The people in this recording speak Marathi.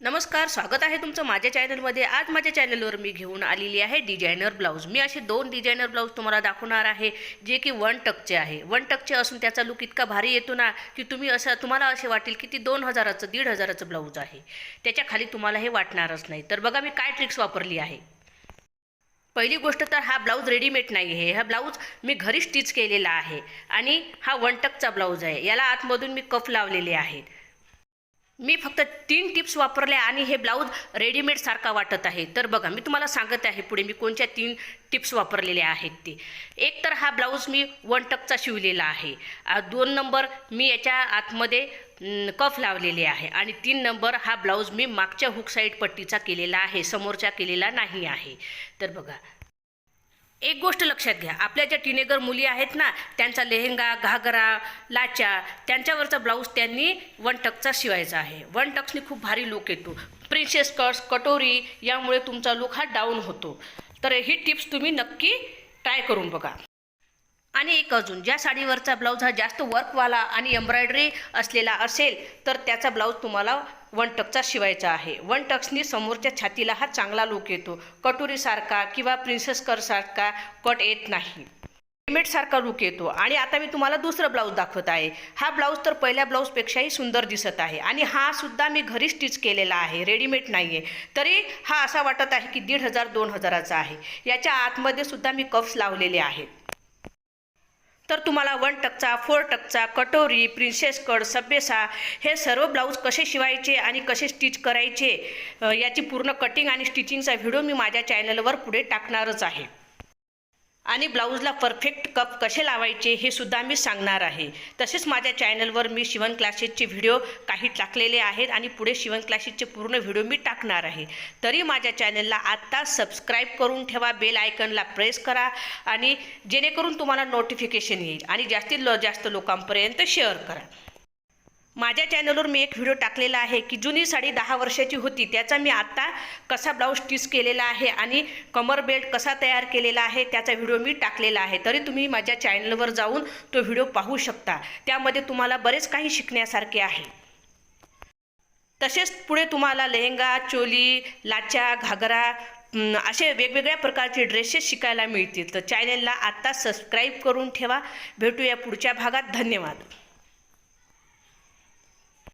नमस्कार स्वागत आहे तुमचं माझ्या चॅनलमध्ये आज माझ्या चॅनलवर मी घेऊन आलेली आहे डिझायनर ब्लाऊज मी असे दोन डिझायनर ब्लाऊज तुम्हाला दाखवणार आहे जे की वन टकचे आहे. वन टकचे असून त्याचा लुक इतका भारी येतो ना की तुम्ही असं तुम्हाला असे वाटेल की ती दोन हजाराचं दीड हजाराचं ब्लाऊज आहे. त्याच्याखाली तुम्हाला हे वाटणारच नाही. तर बघा मी काय ट्रिक्स वापरली आहे. पहिली गोष्ट तर हा ब्लाऊज रेडीमेड नाही आहे. हा ब्लाऊज मी घरी स्टिच केलेला आहे. आणि हा वन टकचा ब्लाऊज आहे. याला आतमधून मी कफ लावलेले आहेत. मी फक्त तीन टिप्स वापरल्या आणि हे ब्लाऊज रेडीमेड सारखा वाटत आहे. तर बघा मी तुम्हाला सांगत आहे पुढे मी कोणत्या तीन टिप्स वापरलेल्या आहेत ते. एक तर हा ब्लाऊज मी वन टकचा शिवलेला आहे. दोन नंबर मी याच्या आतमध्ये कफ लावलेले आहे. आणि तीन नंबर हा ब्लाऊज मी मागच्या हुक साईड पट्टीचा केलेला आहे समोरच्या केलेला नाही आहे. तर बघा एक गोष्ट लक्षात घ्या. आपल्या ज्या टिनेगर मुली आहेत ना त्यांचा लेहंगा घागरा लाचा त्यांच्यावरचा ब्लाऊज त्यांनी वन टकचा शिवायचा आहे. वन टक्सनी खूप भारी लुक येतो. प्रिन्सेस कट्स कटोरी यामुळे तुमचा लुक हा डाऊन होतो. तर ही टिप्स तुम्ही नक्की ट्राय करून बघा. आणि एक अजून ज्या साडीवरचा ब्लाऊज हा जास्त वर्कवाला आणि एम्ब्रॉयडरी असलेला असेल तर त्याचा ब्लाऊज तुम्हाला वन टकचा शिवायचा आहे. वन टक्सनी समोरच्या छातीला हा चांगला लुक येतो. कटोरीसारखा किंवा प्रिन्सेस करसारखा कट येत नाही. रेडीमेडसारखा लुक येतो. आणि आता मी तुम्हाला दुसरं ब्लाऊज दाखवत आहे. हा ब्लाऊज तर पहिल्या ब्लाऊजपेक्षाही सुंदर दिसत आहे. आणि हा सुद्धा मी घरी स्टिच केलेला आहे. रेडीमेड नाही आहे तरी हा असा वाटत आहे की दीड हजार दोन हजाराचा आहे. याच्या आतमध्ये सुद्धा मी कप्स लावलेले आहेत. तर तुम्हाला वन टकचा फोर टकचा कटोरी प्रिन्सेस कट सभ्यसा हे सर्व ब्लाऊज कसे शिवायचे आणि कसे स्टिच करायचे याची पूर्ण कटिंग आणि स्टिचिंगचा व्हिडिओ मी माझ्या चॅनलवर पुढे टाकणारच आहे. आणि ब्लाऊजला परफेक्ट कप कसे लावायचे हे सुद्धा मी सांगणार आहे. तसेच माझ्या चॅनलवर मी शिवण क्लासेसचे व्हिडिओ काही टाकलेले आहेत आणि पुढे शिवण क्लासेसचे पूर्ण व्हिडिओ मी टाकणार आहे. तरी माझ्या चॅनलला आत्ता सबस्क्राईब करून ठेवा बेल आयकनला प्रेस करा आणि जेणेकरून तुम्हाला नोटिफिकेशन येईल आणि जास्तीत जास्त लोकांपर्यंत शेअर करा. माझ्या चॅनलवर मी एक व्हिडिओ टाकलेला आहे की जुनी साडी दहा वर्षाची होती. त्याचा मी आत्ता कसा ब्लाऊज स्टिच केलेला आहे आणि कमर बेल्ट कसा तयार केलेला आहे त्याचा व्हिडिओ मी टाकलेला आहे. तरी तुम्ही माझ्या चॅनलवर जाऊन तो व्हिडिओ पाहू शकता. त्यामध्ये तुम्हाला बरेच काही शिकण्यासारखे आहे. तसेच पुढे तुम्हाला लेहंगा चोली लाचा घागरा असे वेगवेगळ्या प्रकारचे ड्रेसेस शिकायला मिळतील. तर चॅनलला आत्ता सबस्क्राईब करून ठेवा. भेटूया पुढच्या भागात. धन्यवाद.